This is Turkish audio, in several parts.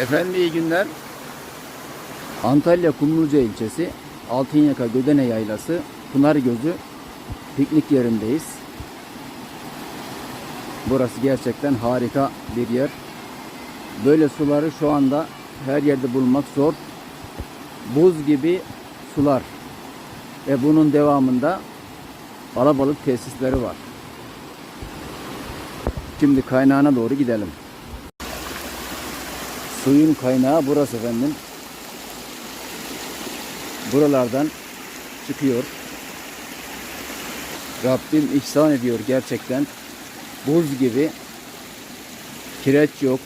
Efendim iyi günler. Antalya Kumluca ilçesi Altınyaka Gödene Yaylası Pınargözü piknik yerindeyiz. Burası gerçekten harika bir yer. Böyle suları şu anda her yerde bulmak zor. Buz gibi sular. Ve bunun devamında alabalık tesisleri var. Şimdi kaynağına doğru gidelim. Suyun kaynağı burası efendim. Buralardan çıkıyor. Rabbim ihsan ediyor gerçekten. Buz gibi. Kireç yok.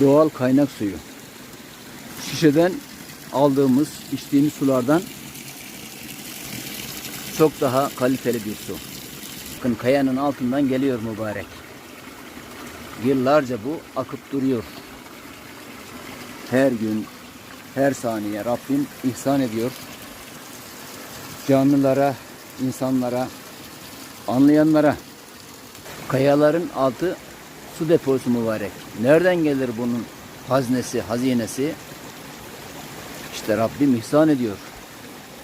Doğal kaynak suyu. Şişeden aldığımız, içtiğimiz sulardan çok daha kaliteli bir su. Bakın kayanın altından geliyor mübarek. Yıllarca bu akıp duruyor. Her gün, her saniye Rabbim ihsan ediyor. Canlılara, insanlara, anlayanlara. Kayaların altı su deposu mübarek. Nereden gelir bunun haznesi, hazinesi? İşte Rabbim ihsan ediyor.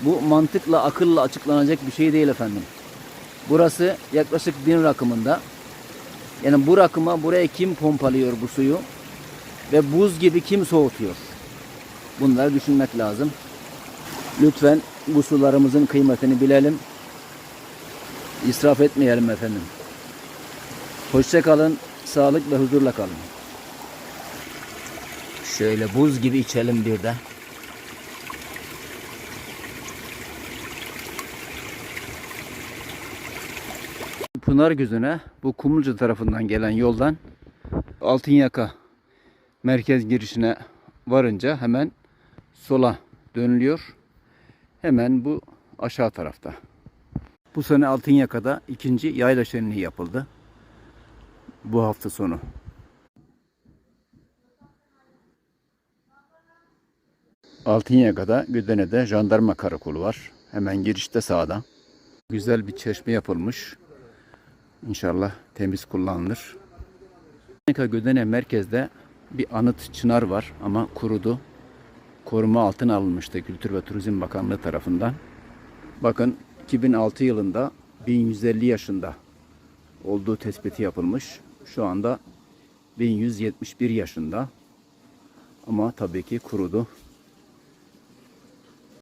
Bu mantıkla, akılla açıklanacak bir şey değil efendim. Burası yaklaşık bin rakımında. Yani bu rakıma buraya kim pompalıyor bu suyu? Ve buz gibi kim soğutuyor? Bunları düşünmek lazım. Lütfen bu sularımızın kıymetini bilelim. İsraf etmeyelim efendim. Hoşça kalın, sağlık ve huzurla kalın. Şöyle buz gibi içelim bir de. Pınar Gözü'ne bu Kumluca tarafından gelen yoldan Altınyaka merkez girişine varınca hemen sola dönülüyor. Hemen bu aşağı tarafta. Bu sene Altınyaka'da ikinci yayla şenliği yapıldı. Bu hafta sonu. Altınyaka'da Güdene'de jandarma karakolu var. Hemen girişte sağda. Güzel bir çeşme yapılmış. İnşallah temiz kullanılır. Altınyaka Güdene merkezde bir anıt çınar var ama kurudu. Koruma altına alınmıştı Kültür ve Turizm Bakanlığı tarafından. Bakın 2006 yılında 1150 yaşında olduğu tespiti yapılmış. Şu anda 1171 yaşında. Ama tabii ki kurudu.